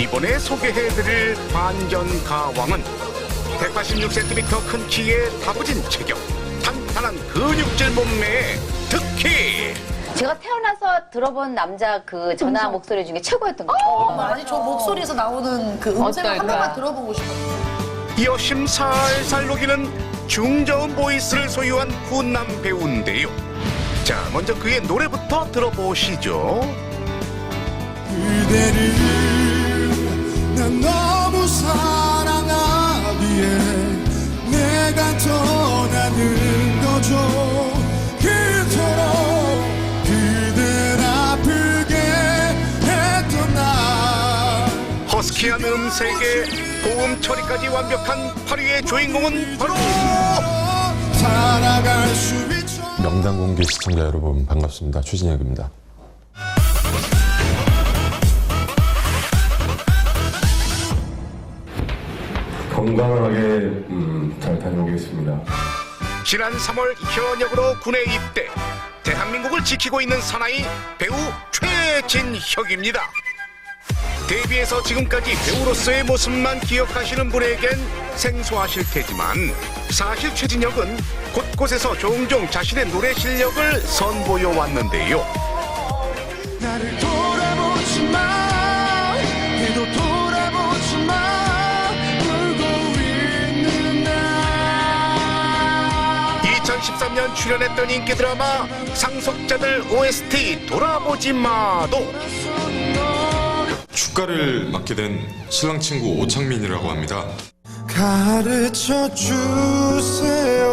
이번에 소개해드릴 반전 가왕은 186cm 큰 키에 다부진 체격, 탄탄한 근육질 몸매에 특히 제가 태어나서 들어본 남자 그 전화 목소리 중에 최고였던 것 같아요. 아니 저 목소리에서 나오는 그 음색을 한 어떨까? 번만 들어보고 싶어요. 여심 살살 녹이는 중저음 보이스를 소유한 훈남 배우인데요. 자, 먼저 그의 노래부터 들어보시죠. 그대를 사랑하기에 내가 떠나는 거죠 그토록 그댈 아프게 했던 나 허스키한 음색에 고음 처리까지 완벽한 8위의 주인공은 바로 살아갈 수 있죠 명당 공개 시청자 여러분 반갑습니다. 최진혁입니다. 건강하게 음, 잘 다녀오겠습니다. 지난 3월 현역으로 군에 입대. 대한민국을 지키고 있는 사나이 배우 최진혁입니다. 데뷔해서 지금까지 배우로서의 모습만 기억하시는 분에겐 생소하실 테지만 사실 최진혁은 곳곳에서 종종 자신의 노래 실력을 선보여 왔는데요. 2013년 출연했던 인기 드라마 상속자들 OST 돌아보지 마도 축가를 맡게 된 신랑 친구 오창민이라고 합니다. 가르쳐 주세요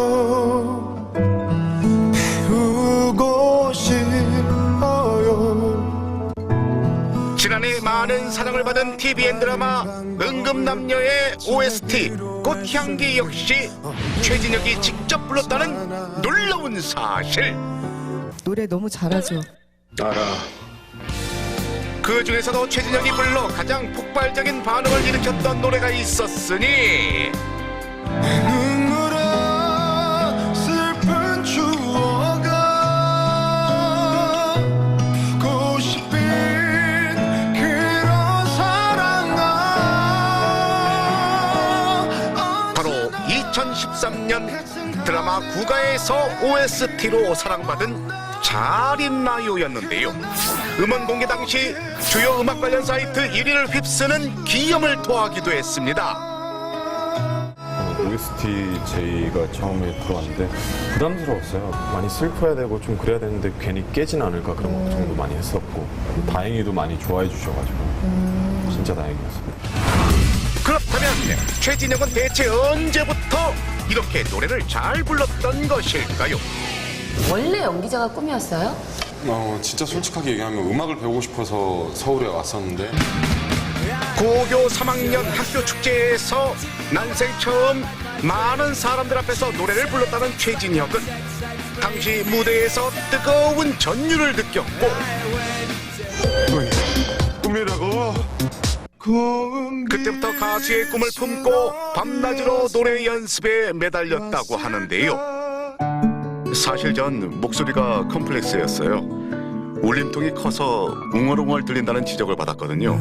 받은 TVN 드라마 응급남녀의 OST 꽃향기 역시 최진혁이 직접 불렀다는 놀라운 사실. 노래 너무 잘하죠. 그 중에서도 최진혁이 불러 가장 폭발적인 반응을 일으켰던 노래가 있었으니 2013년 드라마 국가에서 OST로 사랑받은 잘 있나요였는데요. 음원 공개 당시 주요 음악 관련 사이트 1위를 휩쓰는 기염을 토하기도 했습니다. OST 제의가 처음에 들어왔는데 부담스러웠어요. 많이 슬퍼야 되고 좀 그래야 되는데 괜히 깨진 않을까 그런 걱정도 많이 했었고 다행히도 많이 좋아해 주셔가지고 진짜 다행이었습니다. 그렇다면 최진혁은 대체 언제부터 이렇게 노래를 잘 불렀던 것일까요? 원래 연기자가 꿈이었어요? 어, 진짜 솔직하게 얘기하면 음악을 배우고 싶어서 서울에 왔었는데 고교 3학년 학교 축제에서 난생 처음 많은 사람들 앞에서 노래를 불렀다는 최진혁은 당시 무대에서 뜨거운 전율을 느꼈고? 그때부터 가수의 꿈을 품고 밤낮으로 노래 연습에 매달렸다고 하는데요. 사실 전 목소리가 컴플렉스였어요. 울림통이 커서 웅얼웅얼 들린다는 지적을 받았거든요.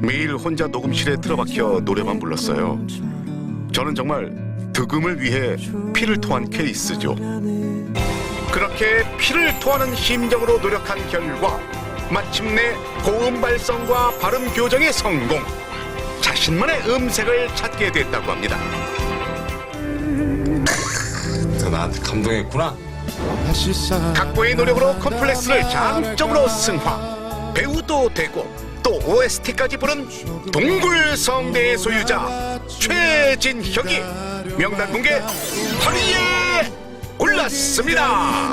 매일 혼자 녹음실에 틀어박혀 노래만 불렀어요. 저는 정말 득음을 위해 피를 토한 케이스죠. 그렇게 피를 토하는 심정으로 노력한 결과 마침내 고음 발성과 발음 교정의 성공. 자신만의 음색을 찾게 됐다고 합니다. 너 나한테 감동했구나. 각고의 노력으로 컴플렉스를 장점으로 승화. 배우도 되고 또 OST까지 부른 동굴성대의 소유자 최진혁이 명단 공개 8위에 올랐습니다.